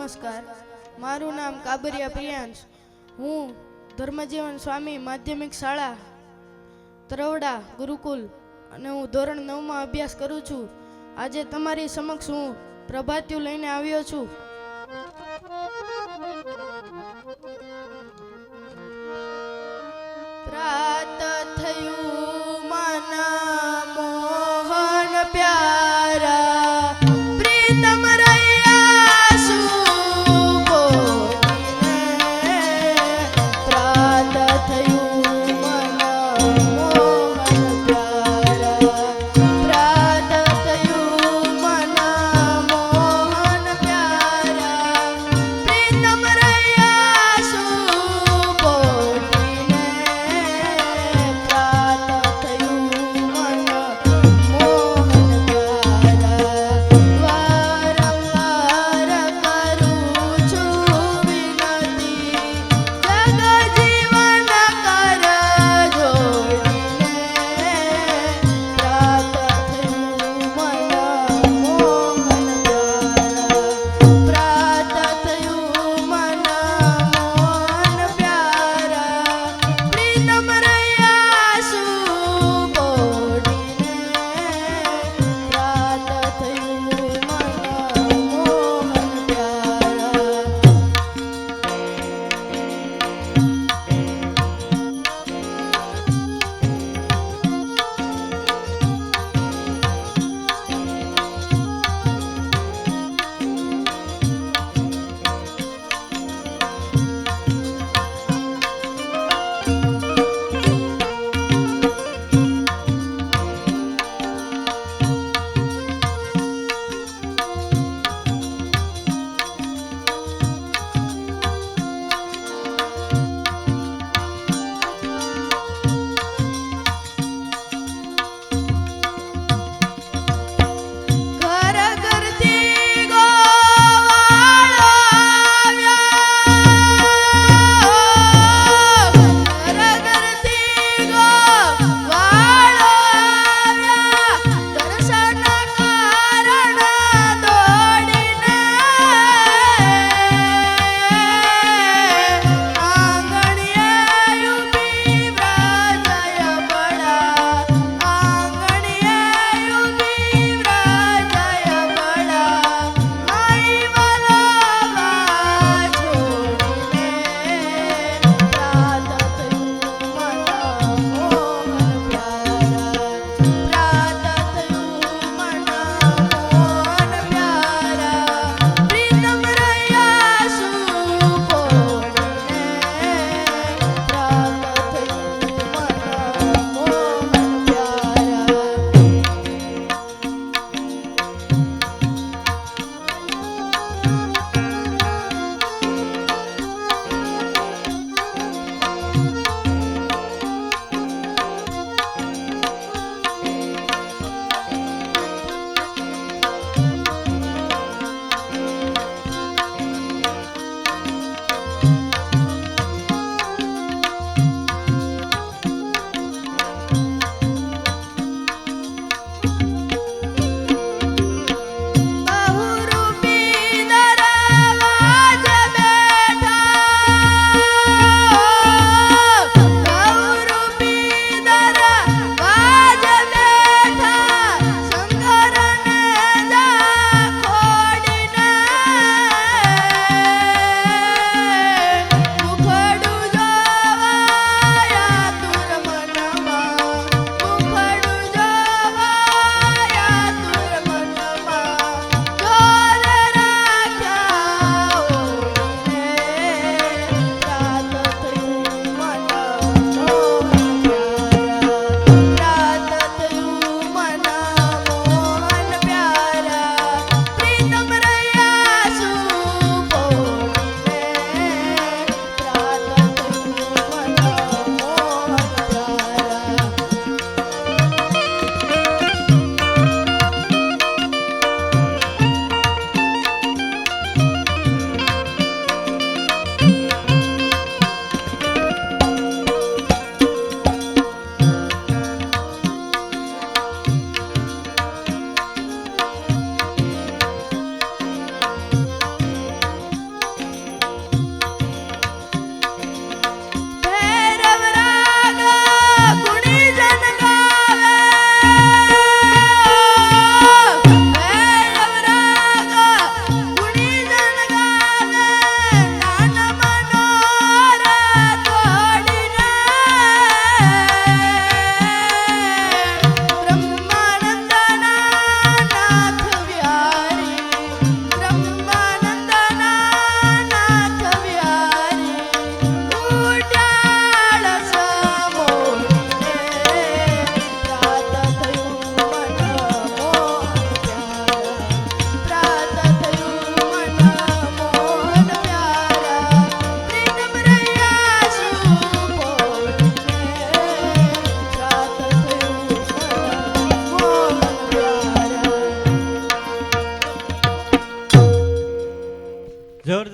નમસ્કાર. મારું નામ કાબરિયા પ્રિયાંશ. હું ધર્મજીવન સ્વામી માધ્યમિક શાળા, તરવડા ગુરુકુલ અને હું ધોરણ નવમાં અભ્યાસ કરું છું. આજે તમારી સમક્ષ હું પ્રભાત્યુ લઈને આવ્યો છું.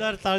dar tal